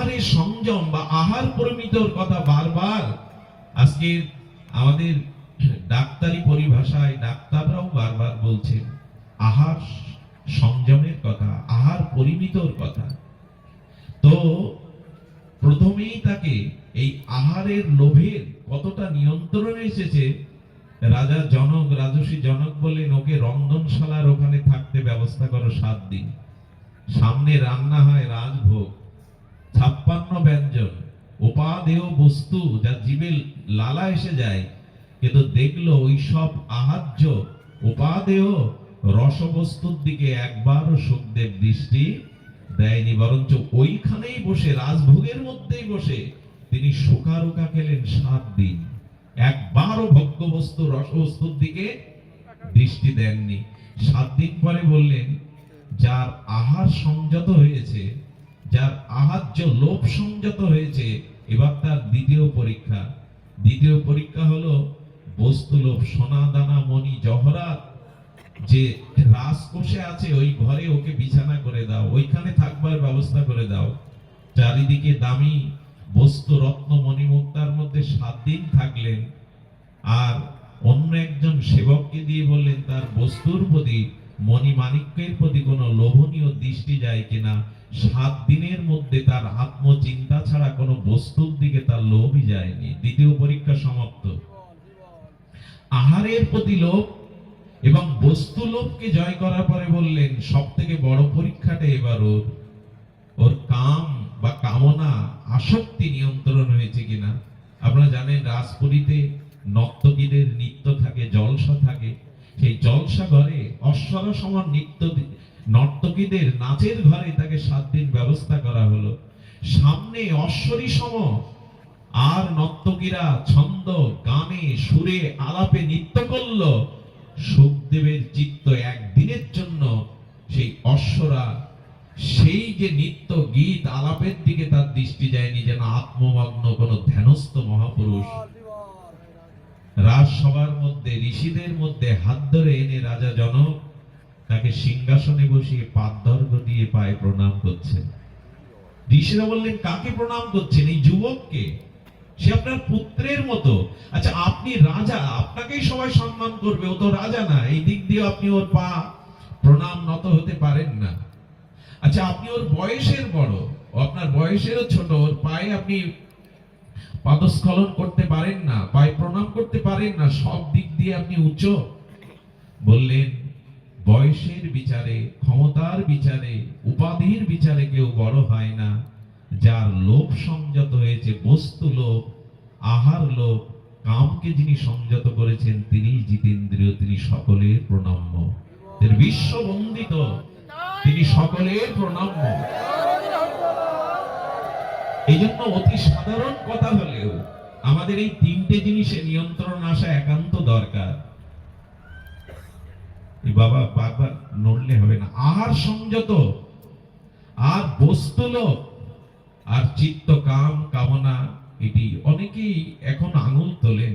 আহারের সংযম বা আহার পরিমিতর কথা বারবার আজকে আমাদের ডাক্তারি পরিভাষায় ডাক্তাররাও বারবার বলছেন, আহার সংযমের কথা, আহার পরিমিতর কথা। তো প্রথমেই তাকে এই আহারের লোভের কতটা নিয়ন্ত্রণে এসেছে, রাজা জনক রাজসী জনক বললেন, ওকে রন্ধনশালার ওখানে থাকতে ব্যবস্থা করো সাত দিন। সামনে রান্না হয় রাজভোগ। ছাপ্পান্ন ব্যঞ্জন উপাদেয় বস্তু যা জীবে লালা এসে যায়, কিন্তু দেখল ওই সব আহার্য উপাদেয় রসবস্তুর দিকে একবারও সুখদেব দৃষ্টি দেয়নি, বরঞ্চ ওইখানেই বসে, রাজভোগের মধ্যেই বসে তিনি শোকারোকা খেলেন সাত দিন। একবারও ভোগ্যবস্তু রসবস্তুর দিকে দৃষ্টি দেননি। সাত দিন পরে বললেন, যার আহার সংযত হয়েছে যার আহার্য লোভ সংযত হয়েছে, এবার তার দ্বিতীয় পরীক্ষা। দ্বিতীয় পরীক্ষা হলো বস্তু লোভ সোনা দানা মণি, জহরাত। যে রাজকোষে আছে, ওই ঘরে ওকে বিছানা করে দাও, ওইখানে থাকবার ব্যবস্থা করে দাও। চারিদিকে দামি বস্তু, রত্ন মণিমুক্তার মধ্যে সাত দিন থাকলেন। আর অন্য একজন সেবককে দিয়ে বললেন, তার বস্তুর প্রতি মণি মাণিক্যের প্রতি কোনো লোভনীয় দৃষ্টি যায় কিনা? সাত দিনের মধ্যে তার আত্মচিন্তা ছাড়া কোনো বস্তুর দিকে তার লোভই যায়নি। দ্বিতীয় পরীক্ষা সমাপ্ত। আহারের প্রতি লোভ এবং বস্তু লোভকে জয় করার পরে বললেন সব থেকে বড় পরীক্ষাটা এবার ওর। ওর কাম বা কামনা আসক্তি নিয়ন্ত্রণ হয়েছে কিনা? আপনারা জানেন, রাজপুরীতে নর্তকীদের নৃত্য থাকে, জলসা থাকে। সেই জলসা ঘরে অশ্বর সমান নৃত্য নর্তকীদের নাচের ঘরে তাকে সাত দিন ব্যবস্থা করা হলো। সামনে অশ্বরী সম, আর নর্তকীরা ছন্দ, গানে, সুরে, আলাপে নৃত্য করল। সুখদেবের চিত্ত একদিনের জন্য সেই অশ্বরা, সেই যে নিত্য, গীত, আলাপের দিকে তার দৃষ্টি যায়নি যেন আত্মমগ্ন কোন ধ্যানস্থ মহাপুরুষ। রাজসভার মধ্যে, ঋষিদের মধ্যে হাত ধরে এনে রাজা জনক তাকে সিংহাসনে বসিয়ে পাদর্ঘ দিয়ে পায়ে প্রণাম করছেন। ঋষিরা বললেন, কাকে প্রণাম করছেন? এই যুবককে? সে আপনার পুত্রের মতো। আচ্ছা আপনি রাজা, আপনাকেই সবাই সম্মান করবে। ও তো রাজা না, এই দিক দিয়ে আপনি ওর পা প্রণাম নত হতে পারেন না। আচ্ছা আপনি ওর বয়সের বড়। ও আপনার বয়সেরও ছোট। ওর পায়ে আপনি পাদস্খলন করতে পারেন না, পায়ে প্রণাম করতে পারেন না, সব দিক দিয়ে আপনি উচ্চ বললেন বয়সের বিচারে, ক্ষমতার বিচারে, উপাধির বিচারে কেউ বড় হয় না। যার লোভ সংযত হয়েছে বস্তু লোভ, আহার লোভ, কামকে যিনি সংযত করেছেন, তিনি জিতেন্দ্রীয়, তিনি সকলের প্রণাম্য। তিনি বিশ্ব বন্দিত, তিনি সকলের প্রণাম্য। এই জন্য অতি সাধারণ কথা হলেও আমাদের এই তিনটে জিনিসে নিয়ন্ত্রণ আসা একান্ত দরকার। বাবা বারবার নড়লে হবে না। আর সংযত, আর বস্তু লোভ আর চিত্ত, কাম, কামনা, এটি অনেকেই এখন আঙুল তোলেন।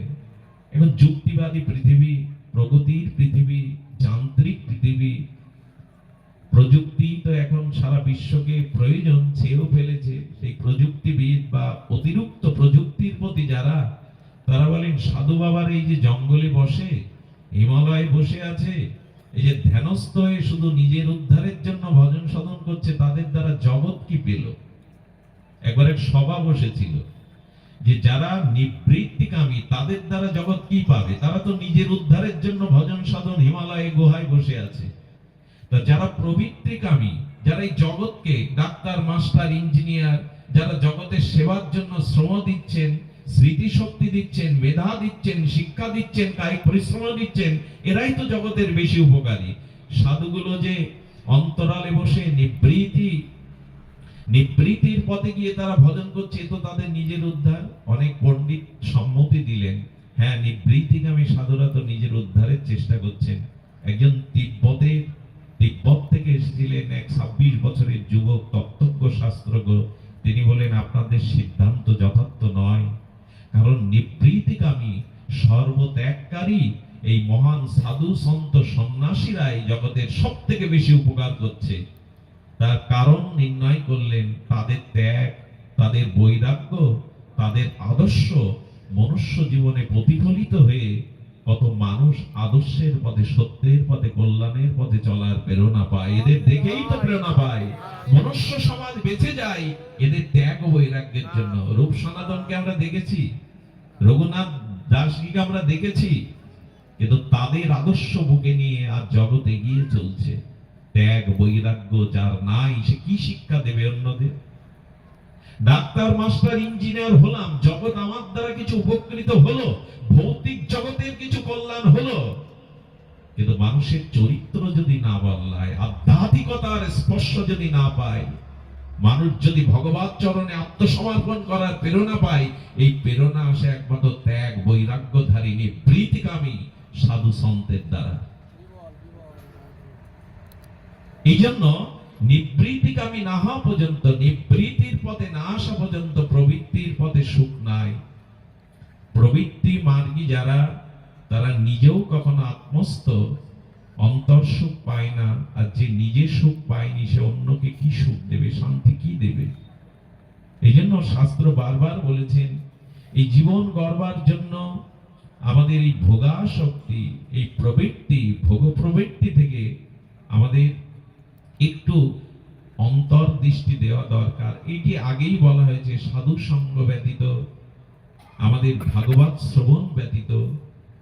এখন যুক্তিবাদী পৃথিবী, প্রগতির পৃথিবী, যান্ত্রিক পৃথিবী, প্রযুক্তি তো এখন সারা বিশ্বকে প্রয়োজন চেয়েও ফেলেছে। সেই প্রযুক্তিবিদ বা অতিরিক্ত প্রযুক্তির প্রতি যারা, তারা বলেন, সাধু বাবার এই যে জঙ্গলে বসে, হিমালয়ে বসে আছে এই যে ধ্যানস্থ হয়ে শুধু নিজের উদ্ধারের জন্য ভজন সাধন করছে, তাদের দ্বারা জগৎ কি পেল? একবার এক সভা বসেছিল যে যারা নিবৃত্তিকামী, তাদের দ্বারা জগৎ কি পাবে? তারা তো নিজের উদ্ধারের জন্য ভজন সাধন হিমালয়ে গুহায় বসে আছে। তা যারা প্রবৃত্তিকামী, যারা এই জগৎকে ডাক্তার, মাস্টার, ইঞ্জিনিয়ার, যারা জগতের সেবার জন্য শ্রম দিচ্ছেন স্মৃতিশক্তি দিচ্ছেন, মেধা দিচ্ছেন, শিক্ষা দিচ্ছেন কায়িক পরিশ্রম দিচ্ছেন, এরাই তো জগতের বেশি উপকারী। সাধুগুলো যে অন্তরালে বসে নিবৃত্তি নিবৃত্তির পথে গিয়ে তারা ভজন করছে তো তাদের নিজের উদ্ধার। অনেক পণ্ডিত সম্মতি দিলেন হ্যাঁ নিবৃত্তিকামী সাধুরা তো নিজের উদ্ধারের চেষ্টা করছেন। একজন তিব্বতের, তিব্বত থেকে এসেছিলেন এক ছাব্বিশ বছরের যুবক তত্ত্বজ্ঞ শাস্ত্রজ্ঞ। তিনি বলেন, আপনাদের সিদ্ধান্ত যথার্থ নয় কারণ নিবৃত্তিকামী সর্বত্যাগকারী এই মহান সাধু সন্ত সন্ন্যাসীরাই জগতের সব থেকে বেশি উপকার করছে। তার কারণ নির্ণয় করলেন তাদের ত্যাগ, তাদের বৈরাগ্য, তাদের আদর্শ মনুষ্য জীবনে প্রতিফলিত হয়ে কত মানুষ আদর্শের পথে, সত্যের পথে, কল্যাণের পথে চলার প্রেরণা পায়। এদের দেখেই তো প্রেরণা পায়। মনুষ্য সমাজ বেঁচে যায়, এদের ত্যাগ ও বৈরাগ্যের জন্য। রূপ সনাতনকে আমরা দেখেছি। রঘুনাথ দাসকে আমরা দেখেছি, কিন্তু তাদের আদর্শ বুকে নিয়ে আর জগৎ এগিয়ে চলছে। ত্যাগ, বৈরাগ্য যার নাই, সে কি শিক্ষা দেবে অন্যদের? ডাক্তার, মাস্টার, ইঞ্জিনিয়ার হলাম, জগৎ আমার দ্বারা কিছু উপকৃত হলো, ভৌতিক জগতের কিছু কল্যাণ হলো। কিন্তু মানুষের চরিত্র যদি না বদলায়, আধ্যাত্মিকতার স্পর্শ যদি না পায় মানুষ যদি ভগবত চরণে আত্মসমর্পণ করার প্রেরণা পায়, এই প্রেরণা আসে একমাত্র ত্যাগ, বৈরাগ্যধারিণী, প্রীতিকামী সাধু সন্তের দ্বারা। এই জন্য নিবৃত্তিকামী না হওয়া পর্যন্ত নিবৃত্তির পথে না আসা পর্যন্ত প্রবৃত্তির পথে সুখ নাই। প্রবৃত্তি মার্গী যারা, তারা নিজেও কখনো আত্মস্থ অন্তর সুখ পায় না, আর যে নিজে সুখ পায়নি, সে অন্যকে কি সুখ দেবে? শান্তি কি দেবে? এই জন্য শাস্ত্র বারবার বলেছেন, এই জীবন গড়বার জন্য আমাদের এই ভোগাশক্তি এই প্রবৃত্তি ভোগ প্রবৃত্তি থেকে আমাদের একটু অন্তর্দৃষ্টি দেওয়া দরকার। এটি আগেই বলা হয়েছে সাধু সঙ্গ ব্যতীত, আমাদের ভাগবত শ্রবণ ব্যতীত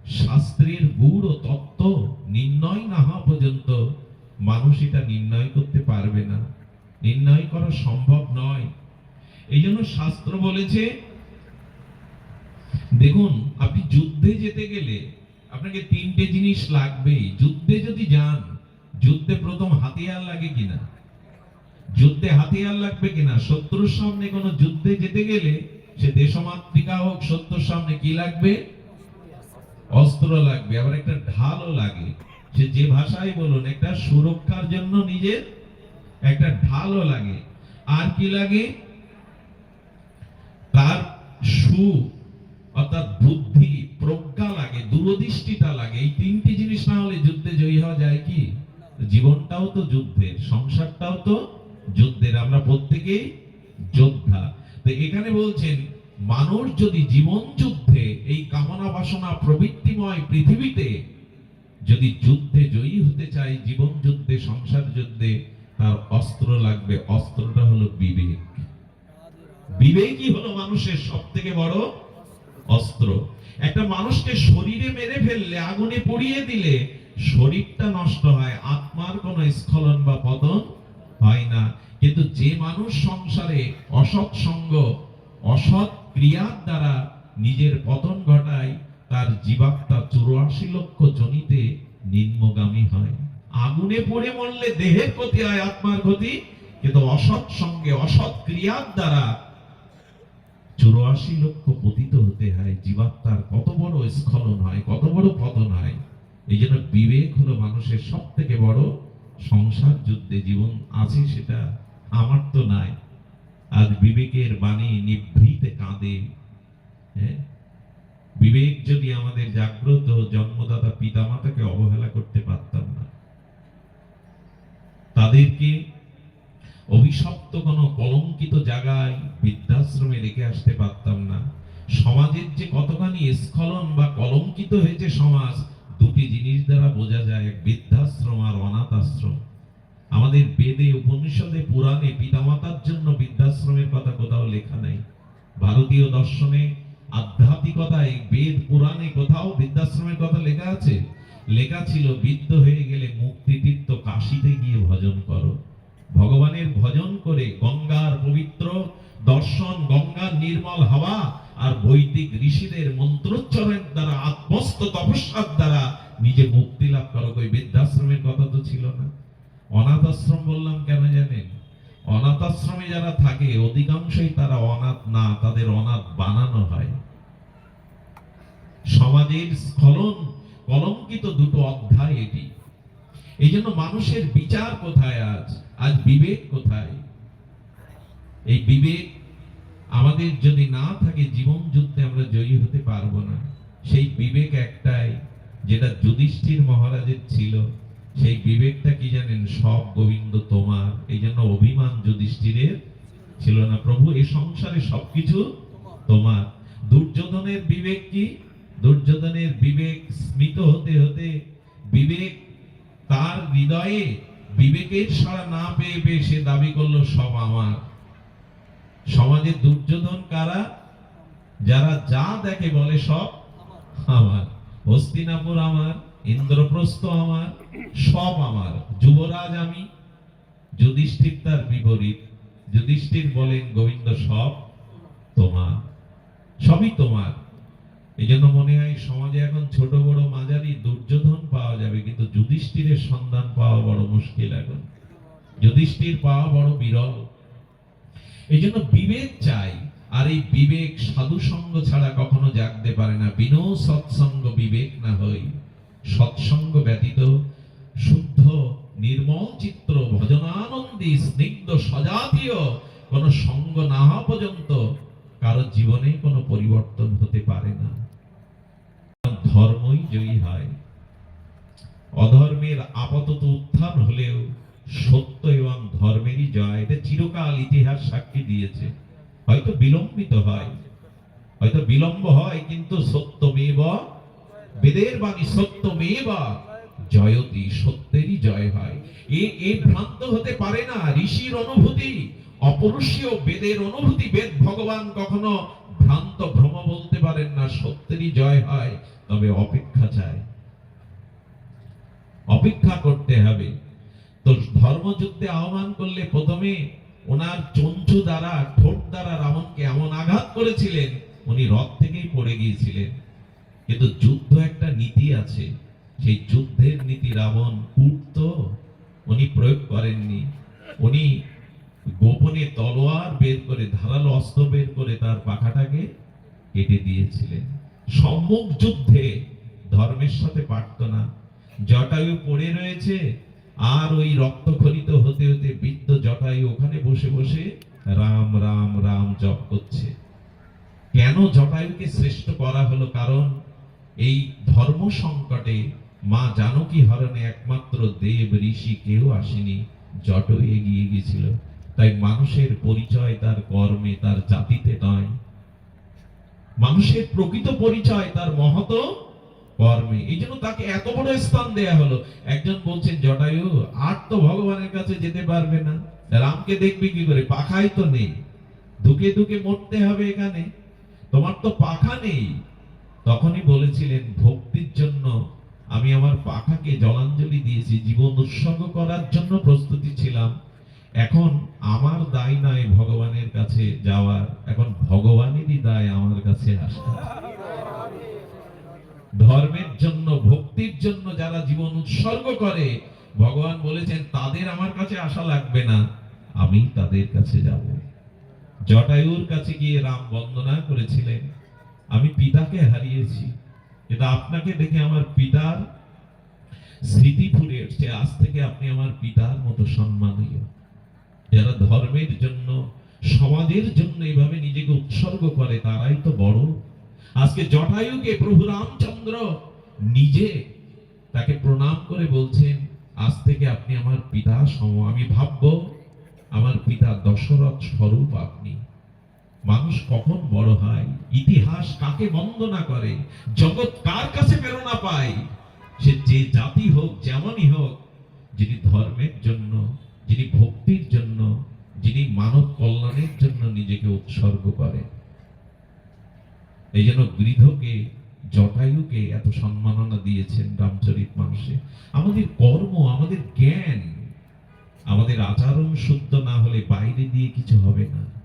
শাস্ত্রের ও তত্ত্ব নির্ণয় না হওয়া পর্যন্ত মানুষ এটা নির্ণয় করতে পারবে না। নির্ণয় করা সম্ভব নয়। এই জন্য শাস্ত্র বলেছে, দেখুন, আপনি যুদ্ধে যেতে গেলে আপনাকে তিনটে জিনিস লাগবেই। যুদ্ধে যদি যান, যুদ্ধে প্রথম হাতিয়ার লাগে কিনা? যুদ্ধে হাতিয়ার লাগবে কিনা? শত্রুর সামনে কোনো যুদ্ধে যেতে গেলে সে দেশমাতৃকা হোক, শত্রুর সামনে কি লাগবে? অস্ত্র লাগবে, আবার একটা ঢালও লাগে। সে যে ভাষায় বলুন, একটা সুরক্ষার জন্য নিজের একটা ঢালও লাগে। আর কি লাগে? তার সু অর্থাৎ বুদ্ধি, প্রজ্ঞা লাগে, দূরদৃষ্টিটা লাগে। এই তিনটি জিনিস না হলে যুদ্ধে জয়ী হওয়া যায় কি? জীবনটাও তো যুদ্ধের, সংসারটাও তো যুদ্ধের। আমরা প্রত্যেকেই যোদ্ধা। তো এখানে বলছেন মানুষ যদি জীবন যুদ্ধে এই কামনা বাসনা প্রবৃত্তিময় পৃথিবীতে যদি যুদ্ধে জয়ী হতে চায়, জীবন যুদ্ধে, সংসার যুদ্ধে, তার অস্ত্র লাগবে। অস্ত্রটা হলো বিবেক। বিবেকই হলো মানুষের সব থেকে বড় অস্ত্র। একটা মানুষকে শরীরে মেরে ফেললে, আগুনে পুড়িয়ে দিলে, শরীরটা নষ্ট হয়, আত্মার কোনো স্খলন বা পতন হয় না। কিন্তু যে মানুষ সংসারে অসৎ সঙ্গ, অসৎ ক্রিয়ার দ্বারা নিজের পতন ঘটায়, তার জীবাত্মা চুরাশি লক্ষ জনিতে নিম্নগামী হয়। আগুনে পড়ে মরলে দেহের ক্ষতি হয়, আত্মার ক্ষতি। কিন্তু অসৎ সঙ্গে অসৎ ক্রিয়ার দ্বারা চুরাশি লক্ষ পতিত হতে হয়। জীবাত্মার কত বড় স্খলন হয়, কত বড় পতন হয়। এই জন্য বিবেক হলো মানুষের সব থেকে বড় সংসার যুদ্ধে জীবন আছে সেটা আমার তো নাই। আজ বিবেকের বাণী নিভৃতে কাঁদে বিবেক যদি আমাদের জাগ্রত জন্মদাতা পিতামাতাকে অবহেলা করতে পারতাম না, তাদেরকে অভিশপ্ত কোনো কলঙ্কিত জায়গায় বৃদ্ধাশ্রমে রেখে আসতে পারতাম না। সমাজের যে কতখানি স্খলন বা কলঙ্কিত হয়েছে সমাজ, দুটি জিনিস দ্বারা বোঝা যায় বৃদ্ধাশ্রম আর অনাথ আশ্রম আমাদের বেদে উপনিষদে পুরাণে পিতামাতার জন্য বৃদ্ধাশ্রমের কথা কোথাও লেখা নাই। ভারতীয় দর্শনে আধ্যাত্মিকতায় বেদ পুরাণে কোথাও বৃদ্ধাশ্রমের কথা লেখা আছে? লেখা ছিল, বৃদ্ধ হয়ে গেলে মুক্তি তীর্থ কাশিতে গিয়ে ভজন করো। ভগবানের ভজন করে গঙ্গার পবিত্র দর্শন, গঙ্গার নির্মল হাওয়া আর বৈদিক ঋষিদের মন্ত্রোচ্চারণের দ্বারা, আত্মস্থ তপস্যার দ্বারা নিজে মুক্তি লাভ করো। ওই বৃদ্ধাশ্রমের কথা তো ছিল না। অনাথ আশ্রম বললাম কেন জানেন অনাথ আশ্রমে যারা থাকে, অধিকাংশই তারা অনাথ না, তাদের অনাথ বানানো হয়। সমাজের স্খলন, কলঙ্কিত দুটো অধ্যায় এটি। এই জন্য মানুষের বিচার কোথায় আজ? আজ বিবেক কোথায়? এই বিবেক আমাদের যদি না থাকে, জীবন যুদ্ধে আমরা জয়ী হতে পারব না। সেই বিবেক একটাই, যেটা যুধিষ্ঠির মহারাজের ছিল। সেই বিবেকটা কি জানেন? সব গোবিন্দ তোমার। এই জন্য অভিমান যুধিষ্ঠিরের ছিল না, প্রভু, এই সংসারে সবকিছু তোমার। দুর্যোধনের বিবেক কি? দুর্যোধনের বিবেক স্মিত হতে হতে বিবেক তার হৃদয়ে বিবেকের সাড়া না পেয়ে পেয়ে সে দাবি করল, সব আমার। সমাজে দুর্যোধন কারা? যারা যা দেখে বলে সব আমার। হস্তিনাপুর আমার। ইন্দ্রপ্রস্থ আমার, সব আমার। যুবরাজ আমি, যুধিষ্ঠির তার বিপরীত। যুধিষ্ঠির বলেন, গোবিন্দ, সব তোমার। সবই তোমার। এই জন্য মনে হয় সমাজে এখন ছোট বড় মাঝারি দুর্যোধন পাওয়া যাবে, কিন্তু যুধিষ্ঠিরের সন্ধান পাওয়া বড় মুশকিল এখন। যুধিষ্ঠির পাওয়া বড় বিরল। এই জন্য বিবেক চাই, আর এই বিবেক সাধু সঙ্গ ছাড়া কখনো জাগতে পারে না। বিনো সৎসঙ্গ বিবেক না হই। সৎসঙ্গ ব্যতীত, শুদ্ধ, নির্মল চিত্র ভজনানন্দী স্নিগ্ধ, সজাতীয় কোন সঙ্গ না হওয়া পর্যন্ত কারও জীবনে কোনো পরিবর্তন হতে পারে না। ধর্মই জয়ী হয়। অধর্মের আপাতত উত্থান হলেও সত্য এবং ধর্মেরই জয় এটা চিরকাল ইতিহাস সাক্ষী দিয়েছে। হয়তো বিলম্বিত হয়, হয়তো বিলম্ব হয়, কিন্তু সত্যমেব বেদের বাণী সত্যমেব জয়তি সত্যেরই জয় হয়। এ এ ভ্রান্ত হতে পারে না ঋষির অনুভূতি। অপরুষীয় বেদের অনুভূতি বেদ ভগবান কখনো ভ্রান্ত ভ্রম বলতে পারেন না, সত্যেরই জয় হয়। তবে অপেক্ষা চায় অপেক্ষা করতে হবে। তো ধর্মযুদ্ধে আহ্বান করলে প্রথমে ওনার চঞ্চু দ্বারা, ঠোঁট দ্বারা রাবণকে এমন আঘাত করেছিলেন, উনি রথ থেকেই পড়ে গিয়েছিলেন। কিন্তু যুদ্ধ একটা নীতি আছে। সেই যুদ্ধের নীতি রাবণ কূট উনি প্রয়োগ করেননি। উনি গোপনে তলোয়ার বের করে, ধারালো অস্ত্র বের করে তার পাখাটাকে কেটে দিয়েছিলেন। সম্মুখ যুদ্ধে ধর্মের সাথে পারত না। জটায়ু পড়ে রয়েছে, আর ওই রক্তক্ষরিত হতে হতে বৃদ্ধ জটায়ু ওখানে বসে বসে রাম রাম রাম জপ করছে। কেন জটায়ুকে শ্রেষ্ঠ করা হলো? কারণ এই ধর্ম সংকটে মা জানকী হরণে একমাত্র দেব ঋষি কেউ আসেনি জট এগিয়ে গিয়েছিল তাই মানুষের পরিচয় তার কর্মে, তার জাতিতে নয়। মানুষের প্রকৃত পরিচয় তার মহত কর্মে। এই জন্য তাকে এত বড় স্থান দেয়া হলো। একজন বলছেন, জটায়ু, আর তো ভগবানের কাছে যেতে পারবে না। রামকে দেখবি কি করে? পাখাই তো নেই। ধুকে ধুকে মরতে হবে এখানে। তোমার তো পাখা নেই। তখনই বলেছিলেন, ভক্তির জন্য আমি আমার পাখাকে জলাঞ্জলি দিয়েছি, জীবন উৎসর্গ করার জন্য প্রস্তুতি ছিলাম। এখন আমার দায় নয় ভগবানের কাছে যাওয়ার, এখন ভগবানেরই দায় আমার কাছে আসা। ধর্মের জন্য, ভক্তির জন্য যারা জীবন উৎসর্গ করে, ভগবান বলেছেন, তাদের আমার কাছে আসা লাগবে না আমি তাদের কাছে যাব। জটায়ুর কাছে গিয়ে রাম বন্দনা করেছিলেন। আমি পিতাকে হারিয়েছি। এটা আপনাকে দেখে আমার পিতার স্মৃতি ফুটে উঠছে আজ থেকে আপনি আমার পিতার মতো সম্মানীয়। যারা ধর্মের জন্য, সমাজের জন্য এইভাবে নিজেকে উৎসর্গ করে, তারাই তো বড়। আজকে জটায়ুকে প্রভু রামচন্দ্র নিজে তাকে প্রণাম করে বলছেন, আজ থেকে আপনি আমার পিতা সম আমি ভাববো, আমার পিতা দশরথ স্বরূপ আপনি। মানুষ কখন বড় হয়? ইতিহাস কাকে বন্দনা করে? জগৎ কার কাছে প্রেরণা পায়? সে যে জাতি হোক, যেমনই হোক, যিনি ধর্মের জন্য, যিনি ভক্তির জন্য, যিনি মানব কল্যাণের জন্য নিজেকে উৎসর্গ করে। এই জন্য বৃদ্ধকে, জটায়ুকে এত সম্মাননা দিয়েছেন রামচরিত মানুষে। আমাদের কর্ম, আমাদের জ্ঞান, আমাদের আচরণ শুদ্ধ না হলে বাইরে দিয়ে কিছু হবে না।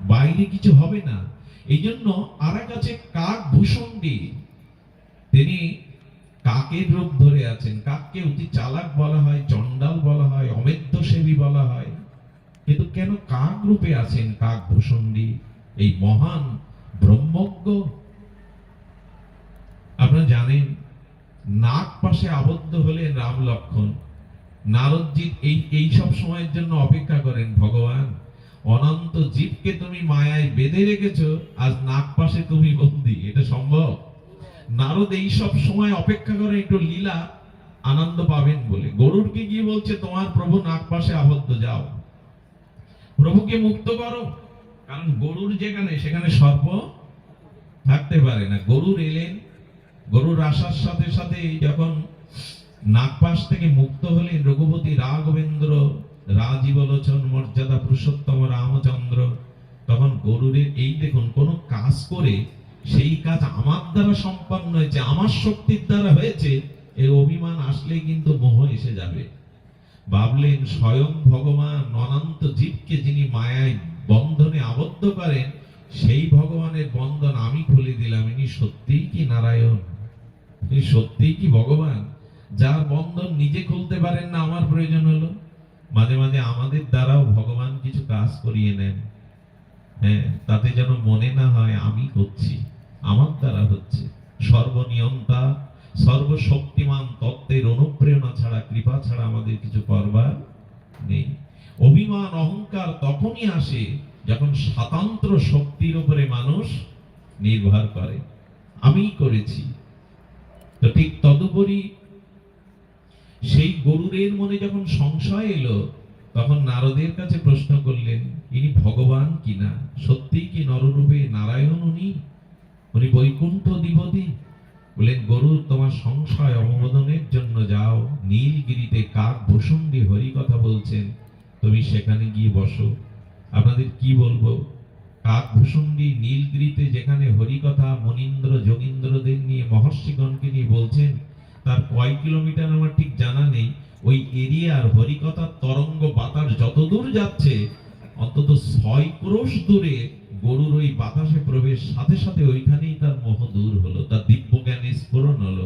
বাইরে কিছু হবে না। এই জন্য আর আছে কাক ভূষণ্ডী তিনি কাকের রূপ ধরে আছেন? কাককে অতি চালাক বলা হয়, চণ্ডাল বলা হয় অমেদ্য সেবী বলা হয়। কিন্তু কেন কাক রূপে আছেন কাক ভূষণ্ডী এই মহান ব্রহ্মজ্ঞ। আপনারা জানেন, নাক পাশে আবদ্ধ হলেন রাম লক্ষণ। নারদজি এই এই সব সময়ের জন্য অপেক্ষা করেন, ভগবান। অনন্ত জীবকে তুমি মায়ায় বেঁধে রেখেছ, আজ নাক পাশে তুমি বন্দি। এটা সম্ভব? নারদ এই সব সময় অপেক্ষা করে একটু লীলা আনন্দ পাবেন বলে। গরুরকে গিয়ে বলছে, তোমার প্রভু নাক পাশে আবদ্ধ, যাও। প্রভুকে মুক্ত করো। কারণ গরুর যেখানে, সেখানে সর্প থাকতে পারে না। গরুর এলেন, গরুর আসার সাথে সাথে যখন নাগপাশ থেকে মুক্ত হলেন, রঘুপতি রাঘবেন্দ্র রাজীবলোচন মর্যাদা পুরুষোত্তম রামচন্দ্র। তখন গরুরের এই দেখুন, কোন কাজ করে সেই কাজ আমার দ্বারা সম্পন্ন হয়েছে আমার শক্তির দ্বারা হয়েছে এই অভিমান আসলেই কিন্তু মোহ এসে যাবে। ভাবলেন স্বয়ং ভগবান অনন্ত জীবকে যিনি মায়ায় বন্ধনে আবদ্ধ করেন, সেই ভগবানের বন্ধন আমি খুলে দিলাম। ইনি সত্যিই কি নারায়ণ? ইনি সত্যিই কি ভগবান? যার বন্ধন নিজে খুলতে পারেন না, আমার প্রয়োজন হলো? মাঝে মাঝে আমাদের দ্বারাও ভগবান কিছু কাজ করিয়ে নেন। হ্যাঁ তাতে যেন মনে না হয় আমি করছি, আমার দ্বারা হচ্ছে। সর্বনিয়ন্তা, সর্বশক্তিমান তত্ত্বের অনুপ্রেরণা ছাড়া, কৃপা ছাড়া আমাদের কিছু করবার নেই। অভিমান, অহংকার তখনই আসে যখন স্বাতন্ত্র শক্তির উপরে মানুষ নির্ভর করে। আমিই করেছি। তো ঠিক তদুপরি সেই গরুরের মনে যখন সংশয় এলো, তখন নারদের কাছে প্রশ্ন করলেন, ইনি ভগবান কিনা সত্যি কি নররূপে নারায়ণ উনি? উনি বৈকুণ্ঠ অধিপতি বললেন, গরু, তোমার সংশয় অবমোদনের জন্য যাও। নীলগিরিতে কাক ভূষণ্ডী হরি কথা বলছেন। তুমি সেখানে গিয়ে বসো। আপনাদের কি বলব? কাক ভূষণ্ডী নীলগিরিতে যেখানে হরিকথা মনীন্দ্র যোগীন্দ্রদের নিয়ে মহর্ষিগণকে নিয়ে বলছেন তার কয় কিলোমিটার আমার ঠিক জানা নেই। ওই এরিয়ার হরিকথার তরঙ্গ বাতাস যত দূর যাচ্ছে, অন্তত ছয় ক্রোশ দূরে গরুর ওই বাতাসে প্রবেশ, সাথে সাথে ওইখানেই তার মোহ দূর হলো, তার দিব্য জ্ঞানে স্ফোরণ হলো,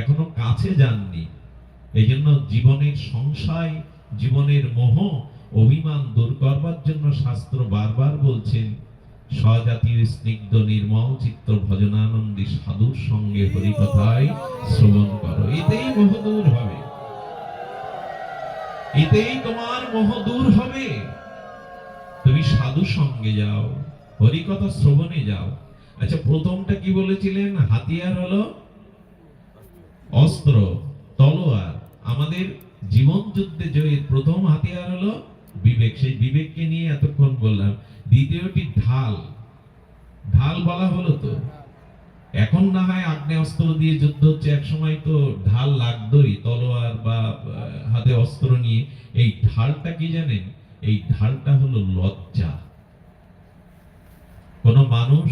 এখনও কাছে যাননি। এই জন্য জীবনের সংশয়, জীবনের মোহ, অভিমান দূর করবার জন্য শাস্ত্র বারবার বলছেন স্বজাতির স্নিগ্ধ নির্মল চিত্ত ভজনানন্দী সাধুর সঙ্গে হরিকথায় শ্রবণ করো। এতেই মোহ দূর হবে। এতেই তোমার মোহ দূর হবে। তুমি সাধু সঙ্গে যাও, হরিকথা শ্রবণে যাও। আচ্ছা প্রথমটা কি বলেছিলেন? হাতিয়ার হলো অস্ত্র, তলোয়ার। আমাদের জীবন যুদ্ধে জয়ের প্রথম হাতিয়ার হলো বিবেক। সেই বিবেককে নিয়ে এতক্ষণ বললাম দ্বিতীয়টি ঢাল। ঢাল বলা হলো তো। এখন না হয় আগ্নেয়াস্ত্র দিয়ে যুদ্ধ হচ্ছে, এক সময় তো ঢাল লাগতোই, তলোয়ার বা হাতে অস্ত্র নিয়ে। এই ঢালটা কি জানেন? এই ঢালটা হলো লজ্জা। কোন মানুষ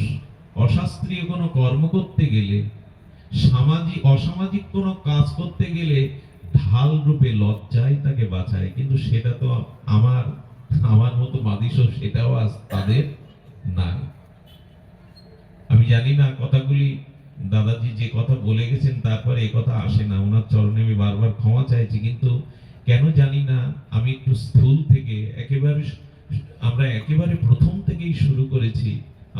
অশাস্ত্রীয় কোনো কর্ম করতে গেলে সামাজিক অসামাজিক কোনো কাজ করতে গেলে, ঢাল রূপে লজ্জাই তাকে বাঁচায়। কিন্তু সেটা তো আমার আমার মতো মাদিস সেটাও আজ তাদের নাই। আমি জানি না কথাগুলি দাদাজি যে কথা বলে গেছেন তারপরে এই কথা আসে না, ওনার চরণে আমি বারবার ক্ষমা চাইছি, কিন্তু কেন জানি না, আমি একটু স্থূল থেকে একেবারে আমরা একেবারে প্রথম থেকেই শুরু করেছি,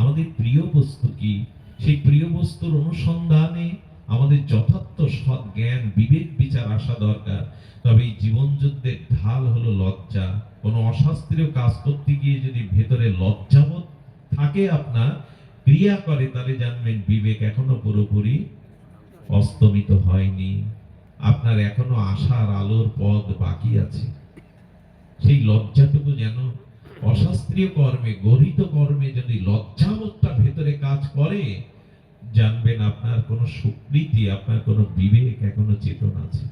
আমাদের প্রিয় বস্তু কি? সেই প্রিয় বস্তুর অনুসন্ধানে আমাদের যথার্থ সৎ জ্ঞান, বিবেক, বিচার আসা দরকার। তবে এই জীবন যুদ্ধের ঢাল হলো লজ্জা। কোনো অশাস্ত্রীয় কাজ করতে গিয়ে যদি ভেতরে লজ্জাবোধ থাকে আপনার, ক্রিয়া করে, তাহলে জানবেন বিবেক এখনও পুরোপুরি অস্তমিত হয়নি। আপনার এখনও আশার আলোর পথ বাকি আছে। সেই লজ্জাটুকু যেন অশাস্ত্রীয় কর্মে গরিত কর্মে যদি লজ্জাবোধটা ভেতরে কাজ করে, জানবেন আপনার কোনো সুকৃতি আপনার কোনো বিবেক এখনও চেতন আছে।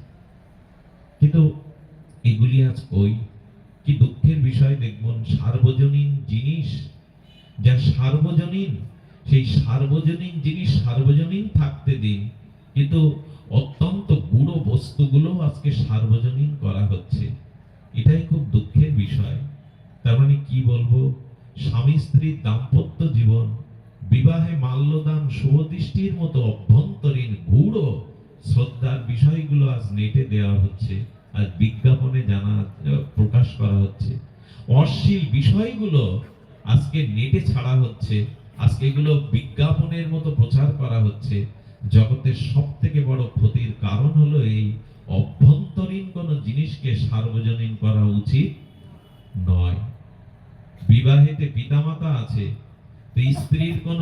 কিন্তু এগুলি আজ কই কি দুঃখের বিষয় দেখবেন? সার্বজনীন জিনিস। যা সার্বজনীন, সেই সার্বজনীন জিনিস সার্বজনীন থাকতে দিন। কিন্তু অত্যন্ত গুড়ো বস্তুগুলো আজকে সার্বজনীন করা হচ্ছে। এটাই খুব দুঃখের বিষয়। তার মানে কি বলব? স্বামী স্ত্রীর দাম্পত্য জীবন, বিবাহে মাল্যদান, শুভদৃষ্টির মতো অভ্যন্তরীণ গূঢ় শ্রদ্ধার বিষয়গুলো আজ নেটে দেওয়া হচ্ছে, আজ বিজ্ঞাপনে জানা প্রকাশ করা হচ্ছে। অশ্লীল বিষয়গুলো আজকে নেটে ছাড়া হচ্ছে, আজকে এগুলো বিজ্ঞাপনের মতো প্রচার করা হচ্ছে। জগতের সব থেকে বড় ক্ষতির কারণ হলো এই অভ্যন্তরীণ কোন জিনিসকে সার্বজনীন করা উচিত নয়। বিবাহেতে পিতামাতা আছে, তো স্ত্রীর কোন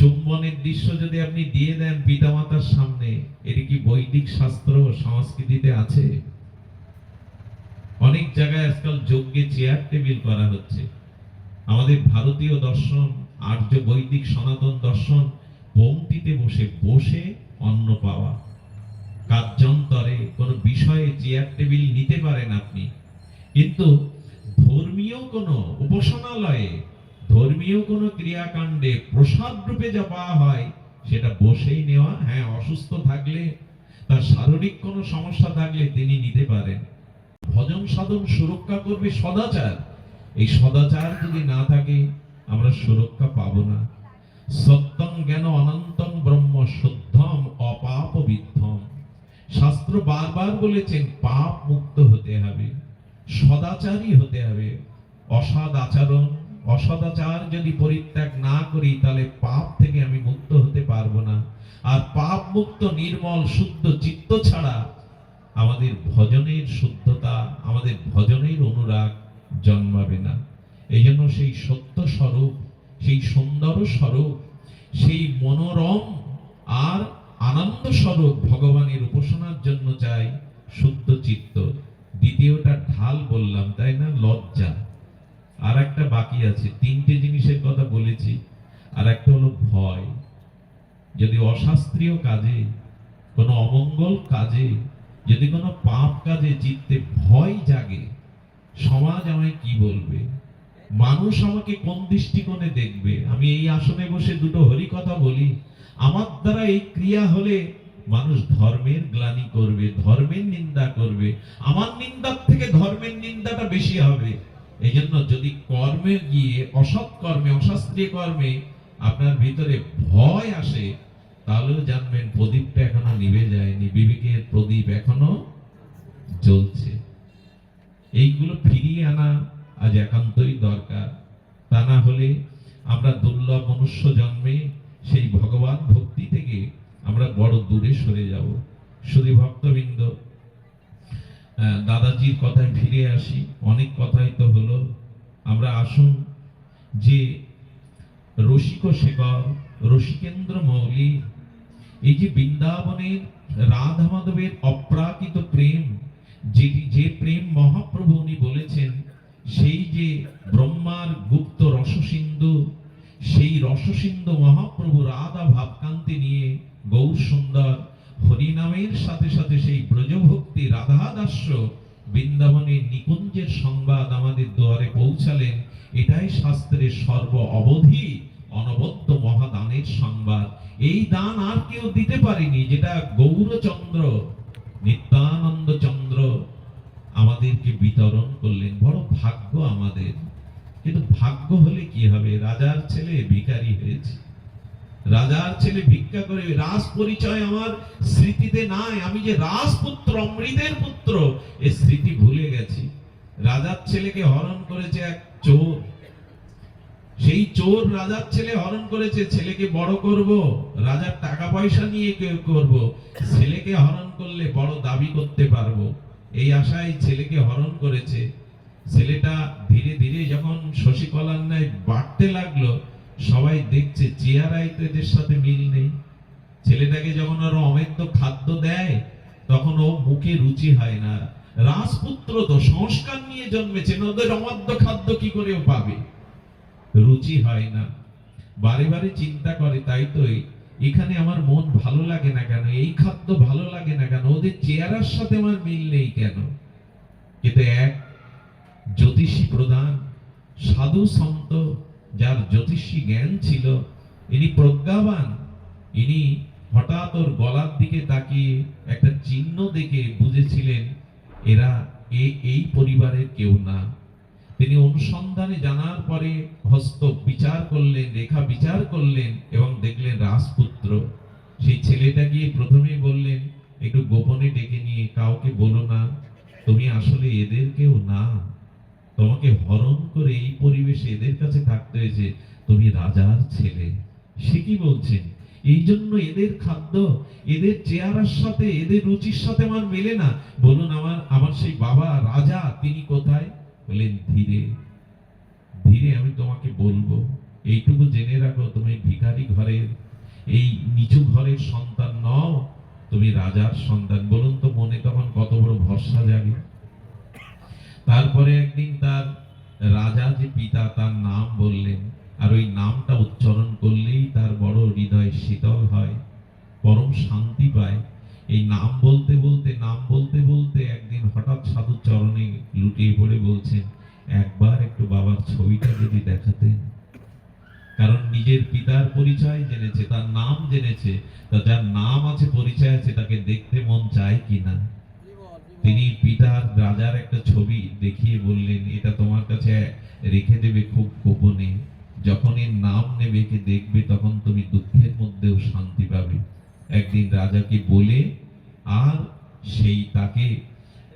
চুম্বনের দৃশ্য যদি আপনি দিয়ে দেন পিতামাতার সামনে, এটি কি বৈদিক শাস্ত্র সংস্কৃতিতে আছে? অনেক জায়গায় আজকাল যজ্ঞে চেয়ার টেবিল করা হচ্ছে। আমাদের ভারতীয় দর্শন, আর্য বৈদিক সনাতন দর্শন পংক্তিতে বসে বসে অন্ন পাওয়া। কার্যন্তরে কোনো বিষয়ে চেয়ার টেবিল নিতে পারেন আপনি। কিন্তু ধর্মীয় কোনো উপাসনালয়ে ধর্মীয় কোনো ক্রিয়াকাণ্ডে প্রসাদ রূপে যা পাওয়া হয়, সেটা বসেই নেওয়া হ্যাঁ অসুস্থ থাকলে, তার শারীরিক কোনো সমস্যা থাকলে তিনি নিতে পারেন। ভজন সাধন সুরক্ষা করবে সদাচার। এই সদাচার যদি না থাকে, আমরা সুরক্ষা পাবো না। সত্যম জ্ঞান অনন্তম ব্রহ্ম শুদ্ধম অপাপ বিদ্ধম। শাস্ত্র বারবার বলেছেন, পাপ মুক্ত হতে হবে, সদাচারী হতে হবে, অসদ আচরণ অসদাচার যদি পরিত্যাগ না করি, তাহলে পাপ থেকে আমি মুক্ত হতে পারব না। আর পাপ মুক্ত, নির্মল, শুদ্ধ চিত্ত ছাড়া আমাদের ভজনের শুদ্ধতা, আমাদের ভজনের অনুরাগ জন্মাবে না। এই জন্য সেই সত্য স্বরূপ, সেই সুন্দর স্বরূপ, সেই মনোরম আর আনন্দ স্বরূপ ভগবানের উপাসনার জন্য চাই শুদ্ধ চিত্ত। দ্বিতীয়টা ঢাল বললাম, তাই না? লজ্জা। আর একটা বাকি আছে। তিনটে জিনিসের কথা বলেছি, আর একটা হলো ভয়। যদি অশাস্ত্রীয় কাজে, কোনো অমঙ্গল কাজে, যদি কোনো পাপ কাজে চিত্তে ভয় জাগে, সমাজ আমায় কি বলবে? মানুষ আমাকে কোন দৃষ্টিকোণে দেখবে? আমি এই আসনে বসে দুটো হরি কথা বলি। আমার দ্বারা এই ক্রিয়া হলে মানুষ ধর্মের গ্লানি করবে, ধর্মের নিন্দা করবে। আমার নিন্দার থেকে ধর্মের নিন্দাটা বেশি হবে। এই জন্য যদি কর্মে গিয়ে, অসৎ কর্মে, অশাস্ত্রীয় কর্মে আপনার ভিতরে ভয় আসে তাহলেও জানবেন প্রদীপটা এখনও নিভে যায়নি। বিবেকের প্রদীপ এখনও জ্বলছে। এইগুলো ফিরিয়ে আনা আজ একান্তই দরকার। তা না হলে আমরা দুর্লভ মনুষ্য জন্মে সেই ভগবান ভক্তি থেকে আমরা বড় দূরে সরে যাব। শুধু ভক্তবৃন্দ দাদাজির কথায় ফিরে আসি। অনেক কথাই তো হলো। আমরা আসুন যে রসিক শেখর রসিকেন্দ্র মৌলি, এই যে বৃন্দাবনের রাধা মাধবের অপ্রাকৃত প্রেম, যেটি যে প্রেম মহাপ্রভু উনি বলেছেন, সেই যে ব্রহ্মার গুপ্ত রসসিন্ধু, সেই রসসিন্ধু মহাপ্রভু রাধা ভাবকান্তি নিয়ে গৌর সুন্দর হরিনামের সাথে সাথে সেই ব্রজভক্তি রাধা দাস্য বৃন্দাবনের নিকুঞ্জের সংবাদ আমাদের দুয়ারে পৌঁছালেন। এটাই শাস্ত্রের সর্ব অবধি অনবদ্য মহাদানের সংবাদ। এই দান আর কেউ দিতে পারেনি, যেটা গৌরচন্দ্র নিত্যানন্দ চন্দ্র আমাদেরকে বিতরণ করলেন। বড় ভাগ্য আমাদের। কিন্তু ভাগ্য হলে কি হবে? রাজার ছেলে ভিখারি হয়েছে। রাজার ছেলে ভিক্ষা করে রাজ পরিচয় আমার স্মৃতিতে নাই। আমি যে রাজপুত্র, অমৃতের পুত্র, এ স্মৃতি ভুলে গেছি। রাজার ছেলেকে হরণ করেছে এক চোর। সেই চোর রাজার ছেলে হরণ করেছে, ছেলেকে বড় করব, রাজার টাকা পয়সা নিয়ে কেউ করব। ছেলেকে হরণ করলে বড় দাবি করতে পারব। এই আশায় ছেলেকে হরণ করেছে। ছেলেটা ধীরে ধীরে যখন শশীকলার ন্যায় বাড়তে লাগল সবাই দেখছে চেয়ারাই তো এদের সাথে মিল নেই। ছেলেটাকে যখন আরও অমেদ্য খাদ্য দেয়, তখন ও মুখে রুচি হয় না। রাজপুত্র তো সংস্কার নিয়ে জন্মেছে ওদের অমাদ্য খাদ্য কি করে পাবে? রুচি হয় না। বারে বারে চিন্তা করে, তাই তো এখানে আমার মন ভালো লাগে না কেন? এই খাদ্য ভালো লাগে না কেন? ওদের চেহারার সাথে আমার মিল নেই কেন? কিন্তু এক জ্যোতিষী প্রধান, সাধু সন্ত যার জ্যোতিষী জ্ঞান ছিল, ইনি প্রজ্ঞাবান। ইনি হঠাৎ ওর গলার দিকে তাকিয়ে একটা চিহ্ন দেখে বুঝেছিলেন, এরা এ- এই পরিবারের কেউ না। তিনি অনুসন্ধানে জানার পরে হস্ত বিচার করলেন, রেখা বিচার করলেন এবং দেখলেন রাজপুত্র। সেই ছেলেটা গিয়ে প্রথমে বললেন, একটু গোপনে ডেকে নিয়ে, কাউকে বলো না। তুমি আসলে এদের কেউ না। তোমাকে হরণ করে এই পরিবেশে এদের কাছে থাকতে হয়েছে। তুমি রাজার ছেলে। সে কি বলছেন এই জন্য এদের খাদ্য, এদের চেহারার সাথে, এদের রুচির সাথে আমার মেলে না। বলুন আমার আমার সেই বাবা রাজা, তিনি কোথায়? বললেন, ধীরে। ধীরে আমি তোমাকে বলব, এইটুকু জেনে রাখো, তুমি ভিখারি ঘরের, এই নিচু ঘরের সন্তান নও। তুমি রাজার সন্তান। বলুন তো মনে তখন কত বড় ভরসা জাগে। তারপরে একদিন তার রাজা যে পিতা, তার নাম বললেন, আর ওই নামটা উচ্চারণ করলেই তার বড় হৃদয় শীতল হয়, পরম শান্তি পায়। এই নাম বলতে বলতে, নাম বলতে বলতে একদিন হঠাৎ সাধু চরণে লুটিয়ে পড়ে বলছেন, একবার একটু বাবার ছবিটা যদি দেখাতেন। কারণ নিজের পিতার পরিচয় জেনেছে, তার নাম জেনেছে, তা যার নাম আছে, পরিচয় আছে, তাকে দেখতে মন চায় কিনা। তিনি পিতার রাজার একটা ছবি দেখিয়ে বললেন, এটা তোমার কাছে রেখে দেবে খুব গোপনে। যখন এর নাম নেবে, একে দেখবে, তখন তুমি দুঃখের মধ্যেও শান্তি পাবে। একদিন রাজাকে বলে, আর সেই তাকে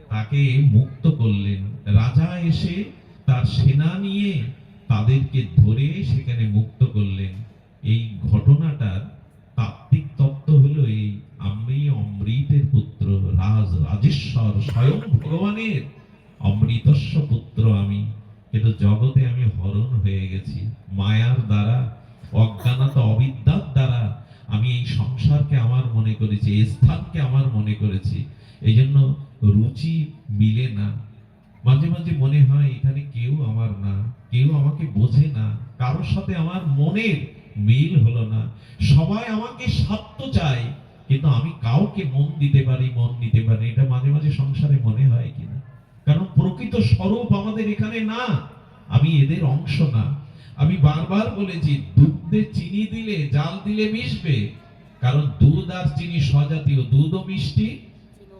তাকে মুক্ত করলেন। রাজা এসে তার সেনা নিয়ে তাদেরকে ধরে সেখানে মুক্ত করলেন। এই ঘটনাটার তাত্ত্বিক তত্ত্ব হলো এই। অমৃতের পুত্র রাজ রাজেশ্বর স্বয়ং ভগবানের। অমৃতস্ব পুত্র আমি, কিন্তু জগতে আমি হরণ হয়ে গেছি। মায়ার দ্বারা, অজ্ঞানতা অবিদ্যার দ্বারা আমি এই সংসারকে আমার মনে করেছি, এই স্থানকে আমার মনে করেছি। এই জন্য রুচি মিলে না। মাঝে মাঝে মনে হয়, এখানে কেউ আমার না, কেউ আমাকে বোঝে না, কারোর সাথে আমার মনের মিল হলো না। সবাই আমাকে স্বার্থ চায় কিন্তু আমি কাউকে মন দিতে পারি, মন দিতে পারি এটা মাঝে মাঝে সংসারে মনে হয় কিনা? কারণ প্রকৃত স্বরূপ আমাদের এখানে না। আমি এদের অংশ না। আমি বারবার বলেছি, দুধে চিনি দিলে জাল দিলে মিশবে। কারণ দুধ আর চিনি স্বজাতীয়। দুধও মিষ্টি,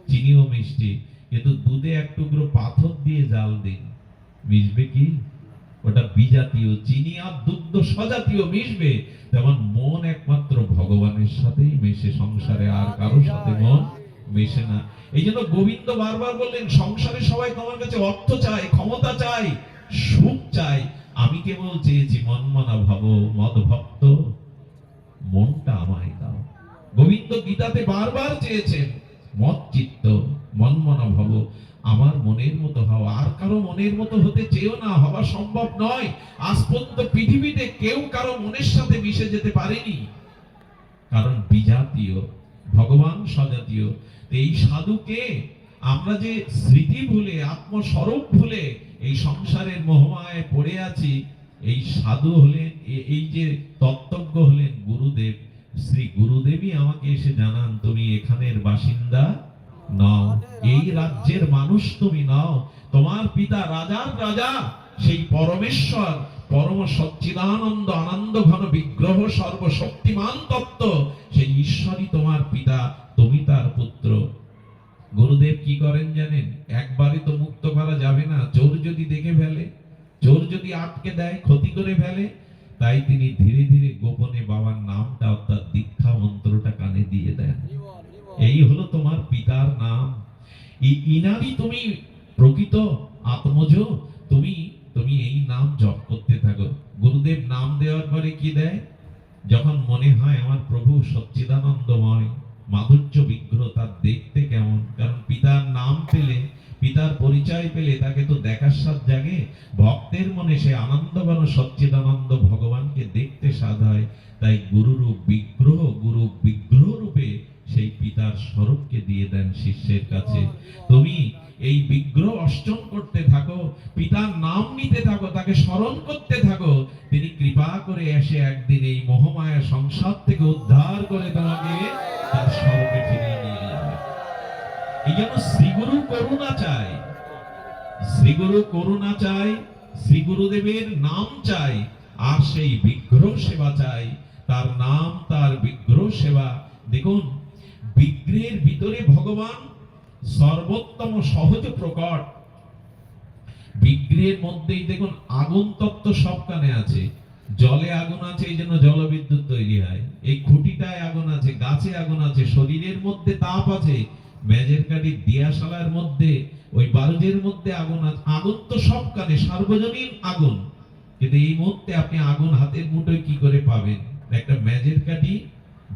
চিনিও মিষ্টি। কিন্তু দুধে এক টুকরো পাথর দিয়ে জাল দিন। মিশবে কি? ওটা বিজাতীয়। চিনি আর দুগ্ধ স্বজাতীয়, মিশবে। তেমন মন একমাত্র ভগবানের সাথেই মেশে সংসারে, আর কারোর সাথে মন মেশে না। এই জন্য গোবিন্দ বারবার বললেন, সংসারে সবাই তোমার কাছে অর্থ চায়, ক্ষমতা চায়, সুখ চায়। আমি কেবল চেয়েছি মনমনা ভাব, মদ ভক্ত। মনটা আমায় দাও। গোবিন্দ গীতাতে বারবার চেয়েছেন মত চিত্ত, মনমনা ভব। আমার মনের মতো হওয়া, আর কারও মনের মতো হতে চেয়েও না, হওয়া সম্ভব নয়। আজ পর্যন্ত পৃথিবীতে কেউ কারও মনের সাথে মিশে যেতে পারেনি। কারণ বিজাতীয়, ভগবান স্বজাতীয়, তো এই সাধুকে আমরা যে স্মৃতি ভুলে, আত্মস্বরূপ ভুলে এই সংসারের মোহমায় পড়ে আছি, এই সাধু হলেন এই যে তত্ত্বজ্ঞ হলেন গুরুদেব, শ্রী গুরুদেবই আমাকে এসে জানান, তুমি এখানের বাসিন্দা? নাও, এই রাজ্যের মানুষ তুমি নাও। তোমার পিতা রাজার রাজা, সেই পরমেশ্বর, পরম সচ্চিদানন্দ, আনন্দ ঘন বিগ্রহ, সর্বশক্তিমান তত্ত্ব, সেই ঈশ্বরই তোমার পিতা, তুমি তার পুত্র। গুরুদেব কি করেন জানেন? একবারে তো মুক্ত করা যাবে না। চোর যদি দেখে ফেলে, চোর যদি আটকে দেয়, ক্ষতি করে ফেলে, তাই তিনি ধীরে ধীরে গোপনে বাবার নামটা অর্থাৎ দীক্ষা মন্ত্রটা কানে দিয়ে দেন। এই হলো তোমার পিতার নাম। ই- ইনারই তুমি প্রকৃত আত্মজ, তুমি তুমি এই নাম জপ করতে থাকো। গুরুদেব নাম দেওয়ার পরে কি দেয়? যখন মনে হয় আমার প্রভু সচ্চিদানন্দময়, মাধুর্য বিগ্রহ, তার দেখতে কেমন? কারণ পিতার নাম পেলে, পিতার পরিচয় পেলে তাকে তো দেখার সাথ জাগে। ভক্তের মনে সে আনন্দবান সচ্চিদানন্দ ভগবানকে দেখতে সাধ হয়। তাই গুরুরূপ বিগ্রহ গুরু বিগ্রহ রূপে সেই পিতার স্বরূপকে দিয়ে দেন শিষ্যের কাছে। তুমি এই বিগ্রহ অর্জন করতে থাকো, পিতার নাম নিতে থাকো, তাকে স্মরণ করতে থাকো। তিনি কৃপা করে এসে একদিন এই মোহমায়া সংসার থেকে উদ্ধার করে তোমাকে তার স্বরূপে ফিরিয়ে নিয়ে যাবে এই জন্য শ্রীগুরু করুণা চাই শ্রীগুরু করুণা চাই শ্রী গুরুদেবের নাম চাই আর সেই বিগ্রহ সেবা চাই তার নাম, তার বিগ্রহ সেবা, দেখুন বিগ্রহের ভিতরে ভগবান সর্বোত্তম সহজ প্রকট। বিগ্রহের মধ্যেই দেখুন আগুন তত্ত্ব সবখানে আছে। জলে আগুন আছে, এই জন্য জলবিদ্যুৎ তৈরি হয়। এই খুঁটিটায় আগুন আছে, গাছে আগুন আছে, শরীরের মধ্যে তাপ আছে। মেজের কাঠি দিয়াশালার মধ্যে, ওই বারুজের মধ্যে আগুন আছে। আগুন তো সবখানে সার্বজনীন আগুন। কিন্তু এই মুহূর্তে আপনি আগুন হাতের মুঠোয় কি করে পাবেন? একটা মেজের কাঠি,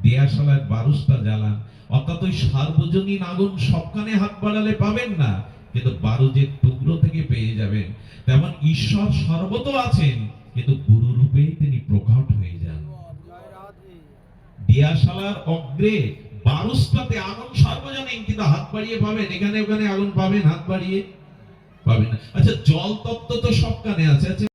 দিয়াশালার বারুসটা জ্বালান। অর্থাৎ ওই সার্বজনীন আগুন সবখানে হাত বাড়ালে পাবেন না, কিন্তু বারুজের টুকরো থেকে পেয়ে যাবেন। তেমন ঈশ্বর সর্বত আছেন, কিন্তু গুরু রূপেই তিনি প্রকট হয়ে যান। দিয়াশালার অগ্রে বারুসটাতে আগুন সর্বজনীন, কিন্তু হাত বাড়িয়ে পাবেন, এখানে ওখানে আগুন পাবেন, হাত বাড়িয়ে পাবে না। আচ্ছা জল তত্ত্ব তো সব কানে আছে। আচ্ছা